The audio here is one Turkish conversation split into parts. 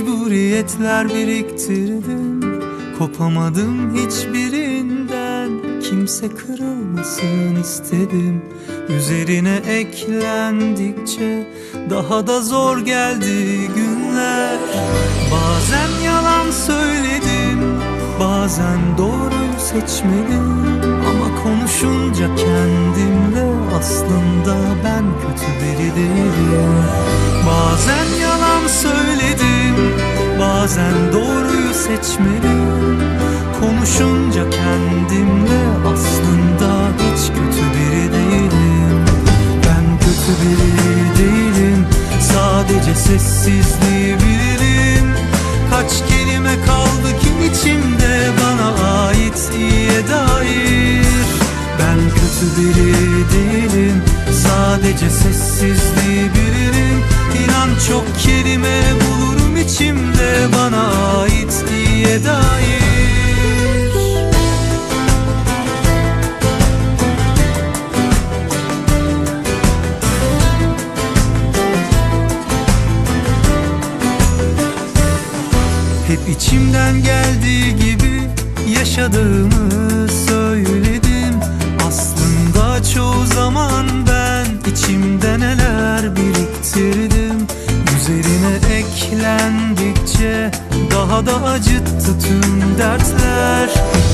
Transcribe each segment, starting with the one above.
mecburiyetler biriktirdim Kopamadım hiçbirinden. Kimse kırılmasın istedim. Üzerine eklendikçe Daha da zor geldi günler. Bazen yalan söyledim Bazen doğruyu seçmedim. Ama konuşunca kendimle Aslında ben kötü biri değilim Bazen Bazen doğruyu seçmedim. Konuşunca kendimle Aslında hiç kötü biri değilim. Ben kötü biri değilim. Sadece sessizliği bilirim içimden geldiği gibi yaşadığımı söyledim. Aslında çoğu zaman ben içimde neler biriktirdim. Üzerine eklendikçe daha da acıttı tüm dertler.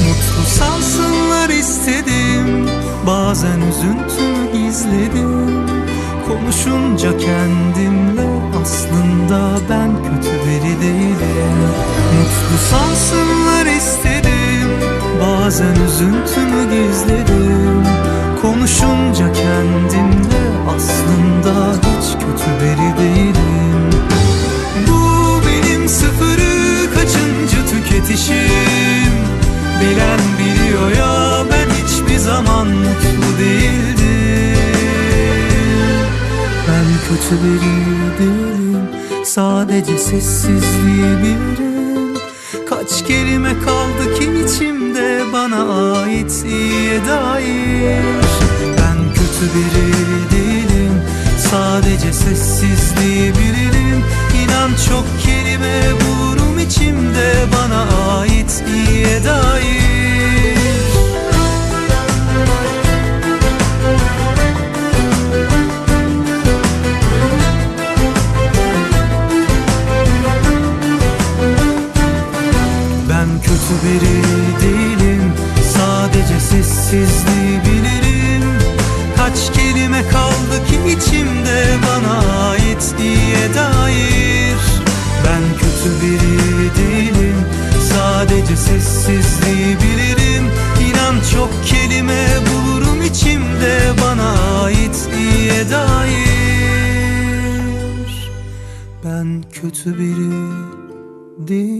Mutlu sansınlar istedim Bazen üzüntümü gizledim Konuşunca kendimle üzüntümü gizledim. Konuşunca kendimle aslında hiç kötü biri değilim. Bu benim sıfırı kaçıncı tüketişim? Bilen biliyor ya ben hiçbir zaman mutlu değildim. Ben kötü biri değilim Sadece sessizliği bilirim. Kaç kelime kaldı ki içimde Bana ait iyiye dair Ben kötü biri değilim Sadece sessizliği bilirim. İnan çok kelime bulurum içimde Bana ait iyiye dair Ben kötü biri Kötü biri değilim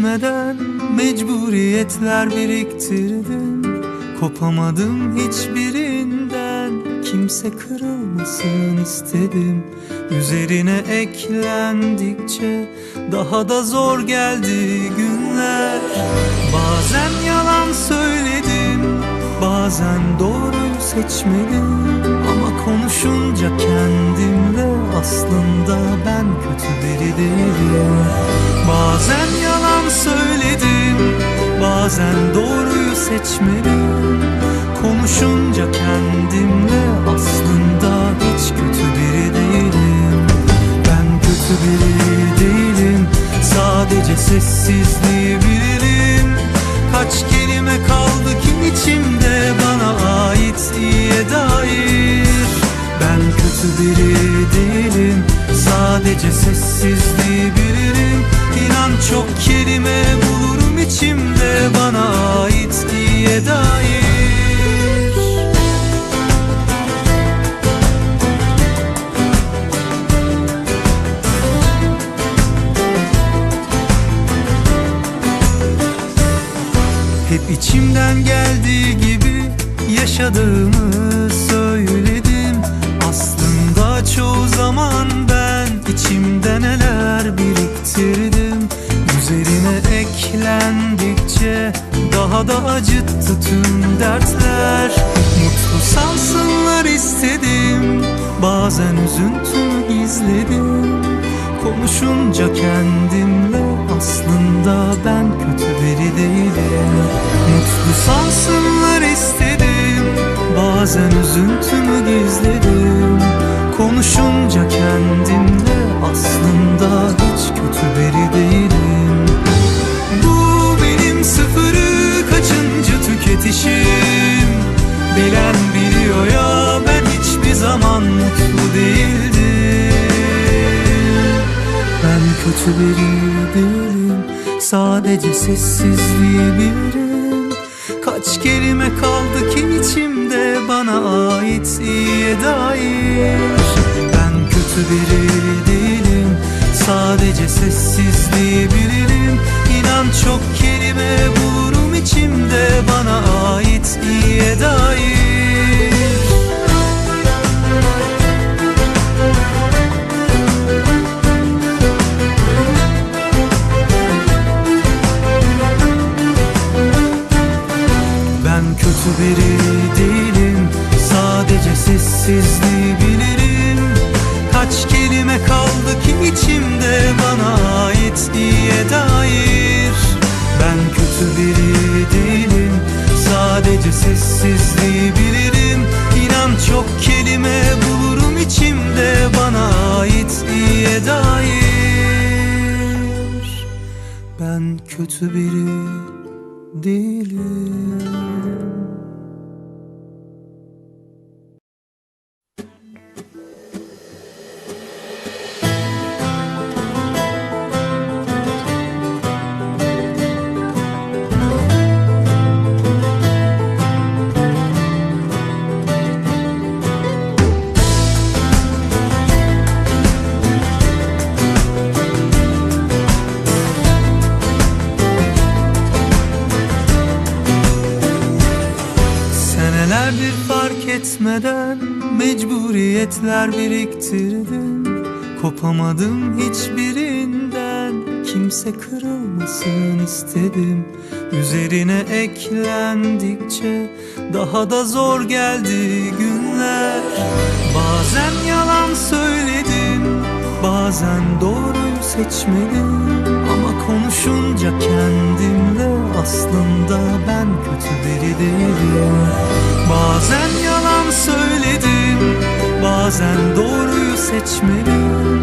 fark etmeden mecburiyetler biriktirdim Kopamadım hiçbirinden. Kimse kırılmasın istedim. Üzerine eklendikçe daha da zor geldi günler. Bazen yalan söyledim bazen doğruyu seçmedim. Ama konuşunca kendimle aslında ben kötü biri değilim. Bazen yalan söyledim. Bazen doğruyu seçmedim. Konuşunca kendimle aslında hiç kötü biri değilim. Ben kötü biri değilim. Sadece sessizliği bilirim. Kaç kelime kaldı ki içimde? Bana ait iyiye dair. Ben kötü biri değilim. Sadece sessizliği bilirim inan çok kelime bulurum içimde bana ait diye dair. Hep içimden geldiği gibi yaşadığımı da acıttı tüm dertler. Mutlu sansınlar istedim Bazen üzüntümü gizledim Konuşunca kendimle aslında ben kötü biri değilim. Mutlu sansınlar istedim Bazen üzüntümü gizledim. Konuşunca kendimle tüketişim Bilen biliyor ya ben hiçbir zaman mutlu değildim. Ben kötü biri değilim Sadece sessizliği bilirim. Kaç kelime kaldı ki içimde bana ait iyiye dair. Ben kötü biri değilim Sadece sessizliği bilirim. İnan çok kelime bulurum içimde bana ait iyiye dair değilim etmeden mecburiyetler biriktirdim Kopamadım hiçbirinden kimse kırılmasın istedim. Üzerine eklendikçe daha da zor geldi günler. Bazen yalan söyledim bazen doğruyu seçmedim. Ama konuşunca kendimle aslında ben kötü biri değilim. Bazen yalan söyledim. Bazen doğruyu seçmedim.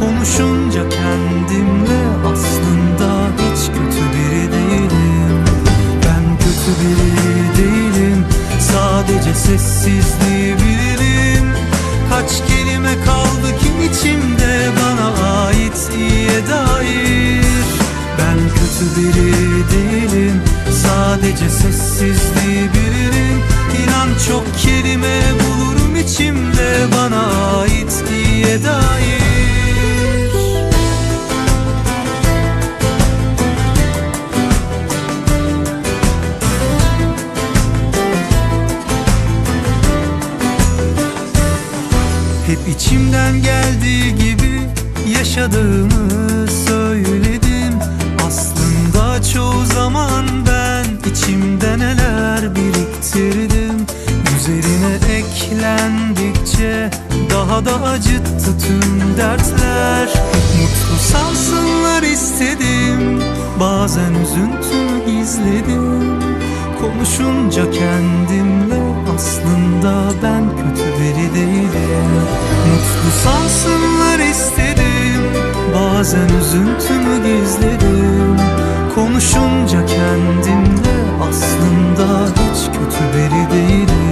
Konuşunca kendimle aslında hiç kötü biri değilim. Ben kötü biri değilim. Sadece sessizliği bilirim. Kaç kelime kaldı ki içimde? Bana ait iyiye dair. Ben kötü biri değilim. Sadece sessizliği bilirim İnan çok kelime bulurum içimde bana ait iyiye dair. Hep içimden geldiği gibi yaşadığımı söyledim. Aslında çoğu zaman ben içimde neler biriktirdim Üzerine eklendikçe daha da acıttı tüm dertler. Mutlu sansınlar istedim Bazen üzüntümü gizledim Konuşunca kendimle aslında ben kötü biri değilim. Mutlu sansınlar istedim Bazen üzüntümü gizledim. Konuşunca kendimle aslında hiç kötü biri değilim.